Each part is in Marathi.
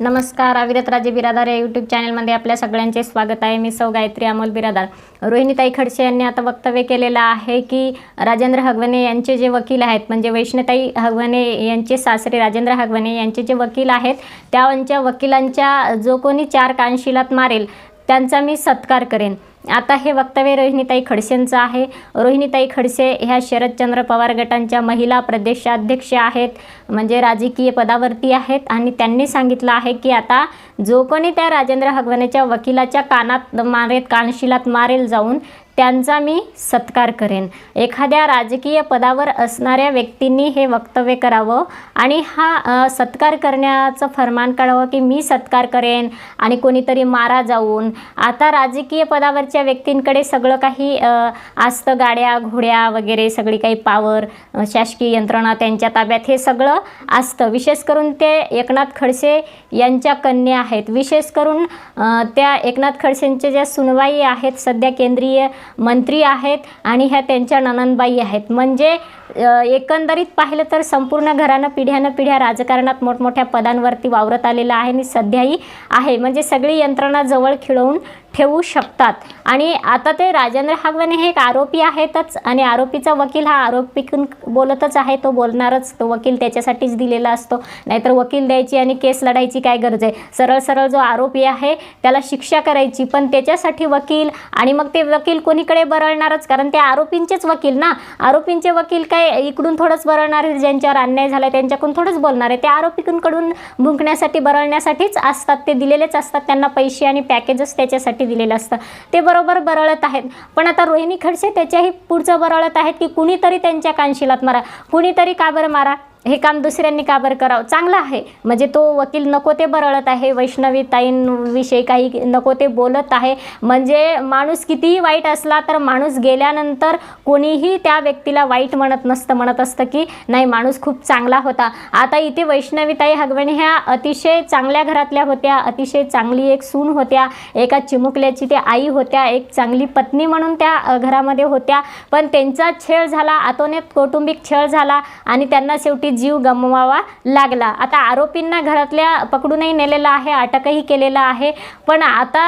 नमस्कार अविरत राजे बिरादार या यूट्यूब चॅनलमध्ये आपल्या सगळ्यांचे स्वागत आहे. मी सौ गायत्री अमोल बिरादार. रोहिणीताई खडसे यांनी आता वक्तव्य केलेलं आहे की राजेंद्र हगवणे यांचे जे वकील आहेत म्हणजे वैष्णताई हगवणे यांचे सासरे राजेंद्र हगवणे यांचे जे वकील आहेत त्यांच्या वकिलांच्या जो कोणी चार कानशिलात मारेल त्यांचा मी सत्कार करेन. आता हे वक्तव्य रोहिणीताई खडसेंचं आहे. रोहिणीताई खडसे ह्या शरदचंद्र पवार गटांच्या महिला प्रदेशाध्यक्ष आहेत म्हणजे राजकीय पदावरती आहेत. आणि त्यांनी सांगितलं आहे की आता जो कोणी त्या राजेंद्र हगवणेच्या वकिलाच्या कानात मारेत कानशिलात मारेल जाऊन त्यांचा मी सत्कार करेन. एखाद्या राजकीय पदावर असणाऱ्या व्यक्तींनी हे वक्तव्य करावं आणि हा सत्कार करण्याचं फरमान काढावं की मी सत्कार करेन आणि कोणीतरी मारा जाऊन. आता राजकीय पदावरच्या व्यक्तींकडे सगळं काही असतं गाड्या घोड्या वगैरे सगळी काही पावर शासकीय यंत्रणा त्यांच्या ताब्यात हे सगळं असतं विशेष करून ते एकनाथ खडसे यांच्या कन्या आहेत. विशेष करून त्या एकनाथ खडसेंच्या ज्या सुनवाई आहेत सध्या केंद्रीय मंत्री आहेत आणि ह्या त्यांच्या ननंदबाई आहेत. म्हणजे एकंदरीत पाहिलं तर संपूर्ण घरानं पिढ्यानं पिढ्या राजकारणात मोठमोठ्या पदांवरती वावरत आलेलं आहे आणि सध्याही आहे. म्हणजे सगळी यंत्रणा जवळ खिळवून ठेवू शकतात. आणि आता ते राजेंद्र हागवणे हे एक आरोपी आहेतच. आणि आरोपीचा वकील हा आरोपीकडून बोलतच आहे. तो बोलणारच तो वकील त्याच्यासाठीच दिलेला असतो. नाहीतर वकील द्यायची आणि केस लढायची काय गरज आहे? सरळ सरळ जो आरोपी आहे त्याला शिक्षा करायची पण त्याच्यासाठी वकील आणि मग ते वकील कोणीकडे बरळणारच? कारण ते आरोपींचेच वकील ना? आरोपींचे वकील काय इकडून थोडंच बरळणार आहे? ज्यांच्यावर अन्याय झाला त्यांच्याकडून थोडंच बोलणार आहे? ते आरोपींकडून भुंकण्यासाठी बरळण्यासाठीच असतात. ते दिलेलेच असतात. त्यांना पैसे आणि पॅकेजच त्याच्यासाठी दिलेलं असतं. ते बरोबर बरळत आहेत. पण आता रोहिणी खडसे त्याच्याही पुढचं बरळत आहेत की कुणीतरी त्यांच्या कानशिलात मारा. कुणीतरी का बरं मारा? हे काम दुसऱ्यांनी का बरं करावं? चांगलं आहे. म्हणजे तो वकील नको ते बरळत आहे वैष्णवी ताईंविषयी काही नको ते बोलत आहे. म्हणजे माणूस कितीही वाईट असला तर माणूस गेल्यानंतर कोणीही त्या व्यक्तीला वाईट म्हणत नसतं म्हणत असतं की नाही माणूस खूप चांगला होता. आता इथे वैष्णवीताई हगवणे ह्या अतिशय चांगल्या घरातल्या होत्या अतिशय चांगली एक सून होत्या एका चिमुकल्याची ते आई होत्या एक चांगली पत्नी म्हणून त्या घरामध्ये होत्या. पण त्यांचा छेळ झाला आतोनेत कौटुंबिक छळ झाला आणि त्यांना शेवटी जीव गमवावा लागला. आता आरोपींना घरातल्या पकडूनही नेलेलं आहे अटकही केलेलं आहे. पण आता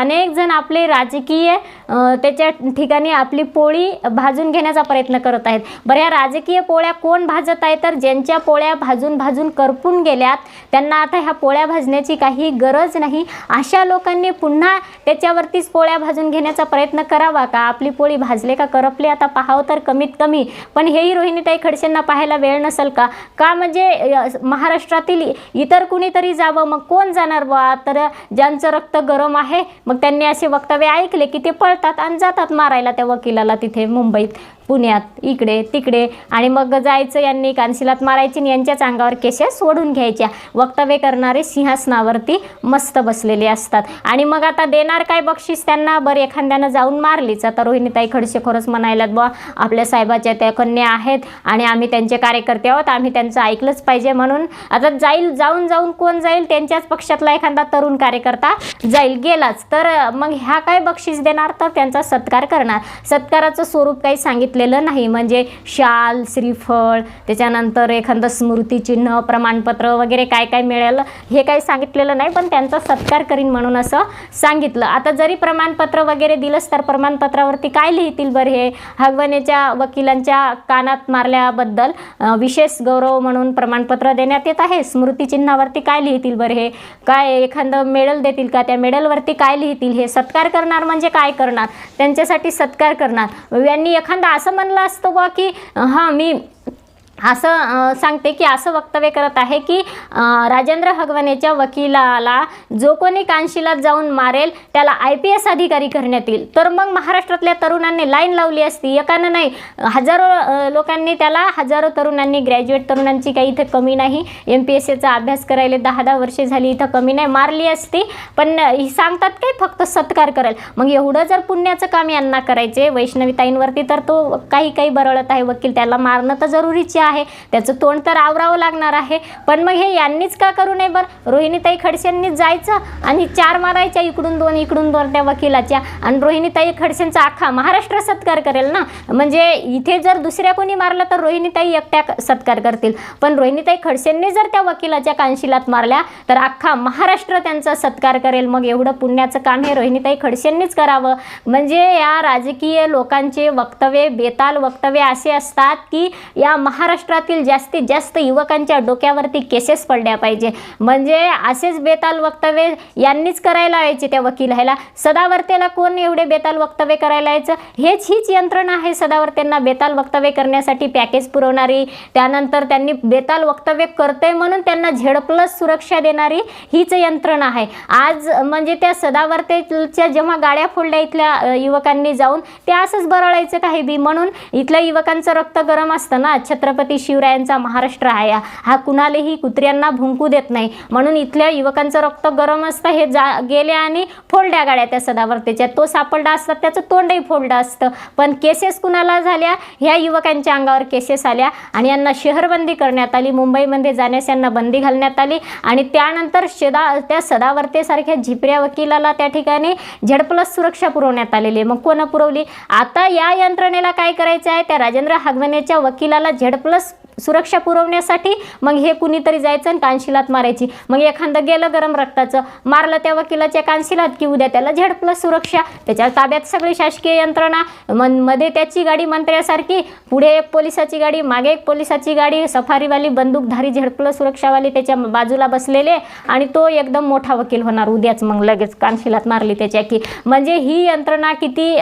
अनेक जण आपले राजकीय त्याच्या ठिकाणी आपली पोळी भाजून घेण्याचा प्रयत्न करत आहेत. बरं या राजकीय पोळ्या कोण भाजत आहे? तर ज्यांच्या पोळ्या भाजून भाजून करपून गेल्यात त्यांना आता ह्या पोळ्या भाजण्याची काही गरज नाही. अशा लोकांनी पुन्हा त्याच्यावरतीच पोळ्या भाजून घेण्याचा प्रयत्न करावा का? आपली पोळी भाजले का? करपले? आता पाहावं तर कमीत कमी. पण हेही रोहिणीताई खडसेंना पाहायला वेळ नसेल का? का म्हणजे महाराष्ट्रातील इतर कुणीतरी जावं मग कोण जाणार बा तर ज्यांचं रक्त गरम आहे मग त्यांनी असे वक्तव्य ऐकले की ते पळतात आणि जातात मारायला त्या वकिलाला तिथे मुंबईत पुण्यात इकडे तिकडे. आणि मग जायचं यांनी कानशिलात मारायची आणि यांच्याच अंगावर केसेस सोडून घ्यायच्या. वक्तव्य करणारे सिंहासनावरती मस्त बसलेले असतात. आणि मग आता देणार काय बक्षीस त्यांना? बरं एखाद्यानं जाऊन मारलीच. आता रोहिणीताई खडसेखोरच म्हणायला म्हणायलात बुवा आपल्या साहेबाच्या त्या कन्या आहेत आणि आम्ही त्यांचे कार्यकर्ते आहोत. आम्ही त्यांचं ऐकलंच पाहिजे म्हणून. आता जाईल जाऊन जाऊन कोण जाईल? त्यांच्याच पक्षातला एखादा तरुण कार्यकर्ता जाईल गेलाच. तर मग ह्या काय बक्षीस देणार? तर त्यांचा सत्कार करणार. सत्काराचं स्वरूप काही सांगितलेलं नाही. म्हणजे शाल श्रीफळ त्याच्यानंतर एखादं स्मृतिचिन्ह प्रमाणपत्र वगैरे काय काय मिळेल हे काही सांगितलेलं नाही पण त्यांचा सत्कार करीन म्हणून असं सांगितलं. आता जरी प्रमाणपत्र वगैरे दिलंच तर प्रमाणपत्रावरती काय लिहितील बरं हे? हगवणेच्या वकिलांच्या कानात मारल्याबद्दल विशेष विशेष गौरव म्हणून प्रमाणपत्र देण्यात येत आहे. स्मृतिचिन्हावरती काय लिहितील बरं हे? काय एखादं मेडल देतील का? त्या मेडलवरती काय लिहितील हे? सत्कार करणार म्हणजे काय करणार? त्यांच्यासाठी सत्कार करणार. यांनी एखादा असं म्हणलं असतं बा की हां मी असं सांगते की असं वक्तव्य करत आहे की राजेंद्र हगवनेच्या वकिलाला जो कोणी कानशिलात जाऊन मारेल त्याला आय पी एस अधिकारी करण्यात येईल. तर मग महाराष्ट्रातल्या तरुणांनी लाईन लावली असती. एकानं नाही हजारो लोकांनी त्याला हजारो तरुणांनी ग्रॅज्युएट तरुणांची काही इथं कमी नाही. एम पी एस सीचा अभ्यास करायला दहा दहा वर्षे झाली इथं कमी नाही. मारली असती. पण ही सांगतात काय फक्त सत्कार करेल. मग एवढं जर पुण्याचं काम यांना करायचे वैष्णवीताईंवरती तर तो काही काही बरळत आहे वकील. त्याला मारणं तर जरुरीचे आहे. त्याचं तोंड तर आवरावं लागणार आहे. पण मग हे यांनीच का करू नये बरं? रोहिणीताई खडसेंनीच जायचं आणि चार मारायच्या इकडून दोन इकडून दोन त्या वकिलाच्या. आणि रोहिणीताई खडसेंचा अख्खा महाराष्ट्र सत्कार करेल ना? म्हणजे इथे जर दुसऱ्या कोणी मारलं तर रोहिणीताई एकट्या सत्कार करतील. पण रोहिणीताई खडसेंनी जर त्या वकिलाच्या कानशिलात मारल्या तर अख्खा महाराष्ट्र त्यांचा सत्कार करेल. मग एवढं पुण्याचं काम हे रोहिणीताई खडसेंनीच करावं. म्हणजे या राजकीय लोकांचे वक्तव्य बेताल वक्तव्य असे असतात की या महाराष्ट्रातील जास्तीत जास्त युवकांच्या डोक्यावरती केसेस पडल्या पाहिजे. म्हणजे असेच बेताल वक्तव्य यांनीच करायला यायचे त्या वकिलाला. सदावर्तेला कोण एवढे बेताल वक्तव्य करायला यायचं? हेच हीच यंत्रणा आहे सदावर्तेंना बेताल वक्तव्य करण्यासाठी पॅकेज पुरवणारी. त्यानंतर त्यांनी बेताल वक्तव्य करते म्हणून त्यांना झेड प्लस सुरक्षा देणारी हीच यंत्रणा आहे. आज म्हणजे त्या सदावर्तेच्या जेव्हा गाड्या फोडल्या इथल्या युवकांनी जाऊन ते असंच बरळायचं काही बी म्हणून इथल्या युवकांचं रक्त गरम असतं ना छत्रपती शिवरायांचा महाराष्ट्र आहे. हा. कुणालाही कुत्र्यांना भुंकू देत नाही. म्हणून इथल्या युवकांचं रक्त गरम असतं हे जा गेले आणि फोलड्या गाड्या त्या सदावर्तीच्या. तो सापडला असतात त्याचं तोंडही फोलडं असतं. पण केसेस कुणाला झाल्या? ह्या युवकांच्या अंगावर केसेस आल्या आणि यांना शहरबंदी करण्यात आली मुंबईमध्ये जाण्यास यांना बंदी घालण्यात आली आणि त्यानंतर शेदा त्या सदावर्तेसारख्या झिपऱ्या वकिलाला त्या ठिकाणी झेड प्लस सुरक्षा पुरवण्यात आलेली आहे. मग कोणं पुरवली? आता या यंत्रणेला काय करायचं आहे? त्या राजेंद्र हागवणेच्या वकिलाला झेड प्लस सुरक्षा पुरवण्यासाठी मग हे कुणीतरी जायचं आणि कानशिलात मारायची. मग एखादं गेलं गरम रक्ताचं. मारलं त्या वकिलाच्या कानशिलात की उद्या त्याला झेड प्लस सुरक्षा. त्याच्या ताब्यात सगळी शासकीय यंत्रणा. मनमध्ये त्याची गाडी मंत्र्यासारखी पुढे एक पोलिसाची गाडी मागे एक पोलिसाची गाडी सफारीवाली बंदूकधारी झेड प्लस सुरक्षावाली त्याच्या बाजूला बसलेले आणि तो एकदम मोठा वकील होणार. उद्याच मग लगेच कानशिलात मारली त्याच्या की म्हणजे ही यंत्रणा किती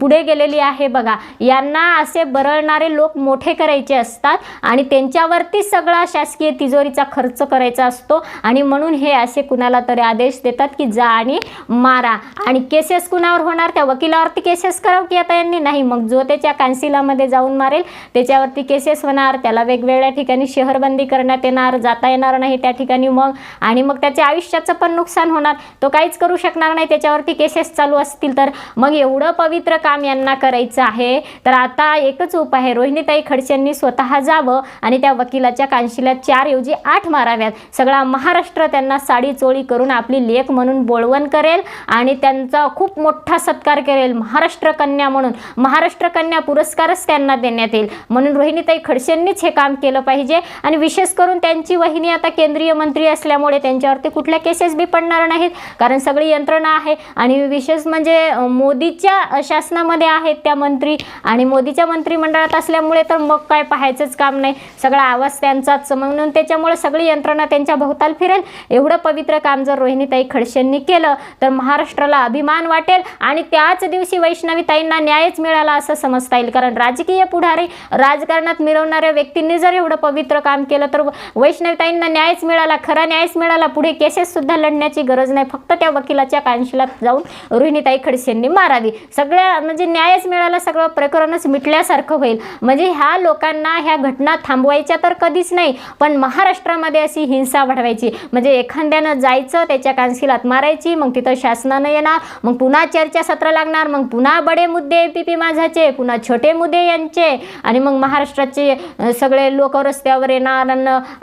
पुढे गेलेली आहे बघा. यांना असे बरळणारे लोक मोठे करायचे असतात. आणि त्यांच्यावरती सगळा शासकीय तिजोरीचा खर्च करायचा असतो. आणि म्हणून हे असे कुणाला तरी आदेश देतात की जा आणि मारा. आणि केसेस कुणावर होणार? त्या वकिलावरती केसेस करावं की आता यांनी? नाही मग जो त्याच्या कान्सिलामध्ये जाऊन मारेल त्याच्यावरती केसेस होणार त्याला वेगवेगळ्या ठिकाणी शहरबंदी करण्यात येणार जाता येणार नाही त्या ठिकाणी मग. आणि मग त्याच्या आयुष्याचं पण नुकसान होणार. तो काहीच करू शकणार नाही त्याच्यावरती केसेस चालू असतील तर. मग एवढं पवित्र काम यांना करायचं आहे. तर आता एकच उपाय आहे. रोहिणीताई खडसेंनी स्वतः जा जावं आणि त्या वकिलाच्या कानशिला चार ऐवजी आठ माराव्यात. सगळा महाराष्ट्र त्यांना साडी चोळी करून आपली लेख म्हणून बोळवण करेल आणि त्यांचा खूप मोठा सत्कार करेल. महाराष्ट्र कन्या म्हणून. महाराष्ट्र कन्या पुरस्कारच त्यांना देण्यात येईल. म्हणून रोहिणीताई खडसेंनीच हे काम केलं पाहिजे आणि विशेष करून त्यांची वहिनी आता केंद्रीय मंत्री असल्यामुळे त्यांच्यावरती कुठल्या केसेस बी पडणार नाहीत. कारण सगळी यंत्रणा आहे आणि विशेष म्हणजे मोदीच्या शासनामध्ये आहेत त्या मंत्री आणि मोदीच्या मंत्रिमंडळात असल्यामुळे तर मग काय पाहायचंच काम नाही. सगळा आवाज त्यांचाच. म्हणून त्याच्यामुळे सगळी यंत्रणा त्यांच्या भोवताल फिरेल. एवढं पवित्र काम जर रोहिणीताई खडसेंनी केलं तर महाराष्ट्राला अभिमान वाटेल आणि त्याच दिवशी वैष्णवीताईंना न्यायच मिळाला असं समजता येईल. कारण राजकीय पुढारी राजकारणात मिरवणाऱ्या व्यक्तींनी जर एवढं पवित्र काम केलं तर वैष्णवीताईंना न्यायच मिळाला खरा न्यायच मिळाला पुढे केसेस सुद्धा लढण्याची गरज नाही. फक्त त्या वकिलाच्या कानशिलात जाऊन रोहिणीताई खडसेंनी मारावी. सगळ्या म्हणजे न्यायच मिळाला सगळं प्रकरणच मिटल्यासारखं होईल. म्हणजे ह्या लोकांना ह्या घटना थांबवायच्या तर कधीच नाही पण महाराष्ट्रामध्ये अशी हिंसा वाढवायची. म्हणजे एखाद्यानं जायचं त्याच्या कान्सिलात मारायची मग तिथं शासनानं येणार मग पुन्हा चर्चासत्र लागणार मग पुन्हा बडे मुद्दे पी पी माझाचे पुन्हा छोटे मुद्दे यांचे. आणि मग महाराष्ट्राचे सगळे लोक रस्त्यावर येणार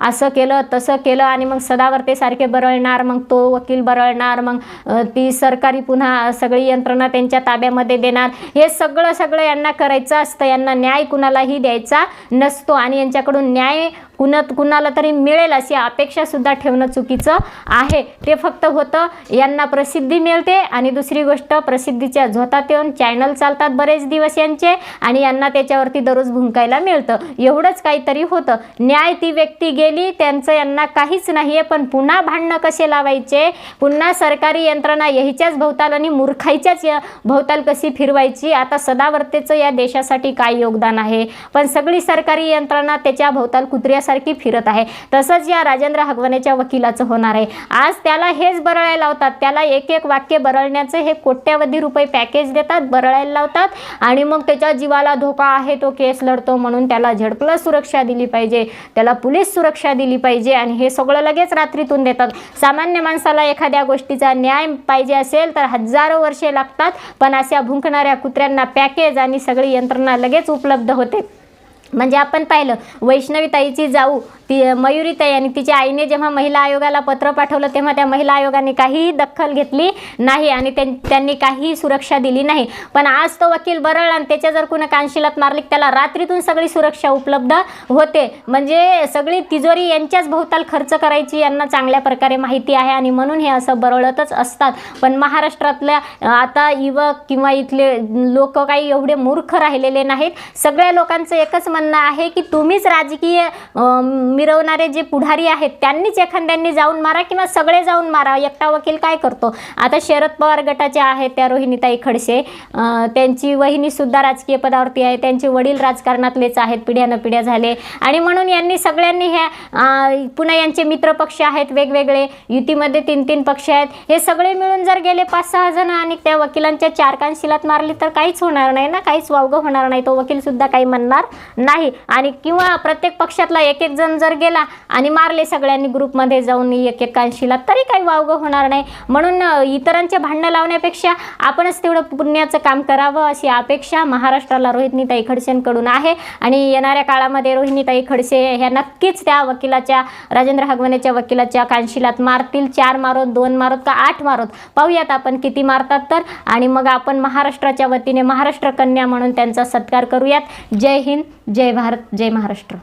असं केलं तसं केलं आणि मग सदावर्तेसारखे बरळणार मग तो वकील बरळणार मग ती सरकारी पुन्हा सगळी यंत्रणा त्यांच्या ताब्यामध्ये देणार. हे सगळं सगळं यांना करायचं असतं यांना न्याय कुणालाही द्यायचा नसतो. आणि यांच्याकडून न्याय कुणा कुणाला तरी मिळेल अशी अपेक्षासुद्धा ठेवणं चुकीचं आहे. ते फक्त होतं यांना प्रसिद्धी मिळते आणि दुसरी गोष्ट प्रसिद्धीच्या झोतात येऊन चॅनल चालतात बरेच दिवस यांचे आणि यांना त्याच्यावरती दररोज भुंकायला मिळतं. एवढंच काहीतरी होतं. न्याय ती व्यक्ती गेली त्यांचं यांना काहीच नाही आहे पण पुन्हा भांडणं कसे लावायचे? पुन्हा सरकारी यंत्रणा ह्याच्याच भोवताल आणि मूर्खाईच्याच भोवताल कशी फिरवायची? आता सदावर्तेचं या देशासाठी काय योगदान आहे? पण सगळी सरकारी यंत्रणा त्याच्या भोवताल कुत्र्यासारखी फिरत आहे. तसंच या राजेंद्र हगवनेच्या वकिलाचं होणार आहे. आज त्याला हेच बरळायला लावतात. त्याला एक एक वाक्य बरळण्याचं हे कोट्यावधी रुपये पॅकेज देतात बरळायला लावतात आणि मग त्याच्या जीवाला धोका आहे तो केस लढतो म्हणून त्याला झडपला सुरक्षा दिली पाहिजे. त्याला पोलीस सुरक्षा दिली पाहिजे आणि हे सगळं लगेच रात्रीतून देतात. सामान्य माणसाला एखाद्या गोष्टीचा न्याय पाहिजे असेल तर हजारो वर्षे लागतात पण अशा भुंकणाऱ्या कुत्र्यांना पॅकेज आणि सगळी यंत्रणा लगेच उपलब्ध होते. म्हणजे आपण पाहिलं वैष्णवीताईची जाऊ ती मयुरीताई आणि तिच्या आईने जेव्हा महिला आयोगाला पत्र पाठवलं तेव्हा त्या महिला आयोगाने काहीही दखल घेतली नाही आणि त्यां- त्यांनी काही सुरक्षा दिली नाही. पण आज तो वकील बरळला आणि त्याच्या जर कुणा कानशिलात मारली त्याला रात्रीतून सगळी सुरक्षा उपलब्ध होते. म्हणजे सगळी तिजोरी यांच्याच भोवताल खर्च करायची यांना चांगल्या प्रकारे माहिती आहे आणि म्हणून हे असं बरळतच असतात. पण महाराष्ट्रातल्या आता युवक किंवा इथले लोक काही एवढे मूर्ख राहिलेले नाहीत. सगळ्या लोकांचं एकच म्हणणं आहे की तुम्हीच राजकीय मिरवणारे जे पुढारी आहेत त्यांनीच एखाद्यांनी जाऊन मारा किंवा सगळे जाऊन मारा? एकटा वकील काय करतो? आता शरद पवार गटाच्या आहेत त्या रोहिणीताई खडसे. त्यांची वहिनीसुद्धा राजकीय पदावरती आहे. त्यांचे वडील राजकारणातलेच आहेत. पिढ्यानं पिढ्या झाले. आणि म्हणून यांनी सगळ्यांनी ह्या पुन्हा यांचे मित्रपक्ष आहेत वेगवेगळे. युतीमध्ये तीन तीन पक्ष आहेत. हे सगळे मिळून जर गेले पाच सहा जण आणि त्या वकिलांच्या चार कानशिलात मारली तर काहीच होणार नाही ना? काहीच वावगं होणार नाही. तो वकीलसुद्धा काही म्हणणार नाही. आणि किंवा प्रत्येक पक्षातला एक एक जण जर गेला आणि मारले सगळ्यांनी ग्रुपमध्ये जाऊन एक एक तरी काही वावगं होणार नाही. म्हणून इतरांचे भांडणं लावण्यापेक्षा आपणच तेवढं पुण्याचं काम करावं अशी अपेक्षा महाराष्ट्राला रोहितनीताई खडसेंकडून आहे. आणि येणाऱ्या काळामध्ये रोहिणीताई खडसे ह्या नक्कीच त्या वकिलाच्या राजेंद्र हगवनेच्या वकिलाच्या कांशिलात मारतील. चार मारोत दोन मारोत का आठ मारोत? पाहूयात आपण किती मारतात तर. आणि मग आपण महाराष्ट्राच्या वतीने महाराष्ट्र कन्या म्हणून त्यांचा सत्कार करूयात. जय हिंद जय भारत जय महाराष्ट्र.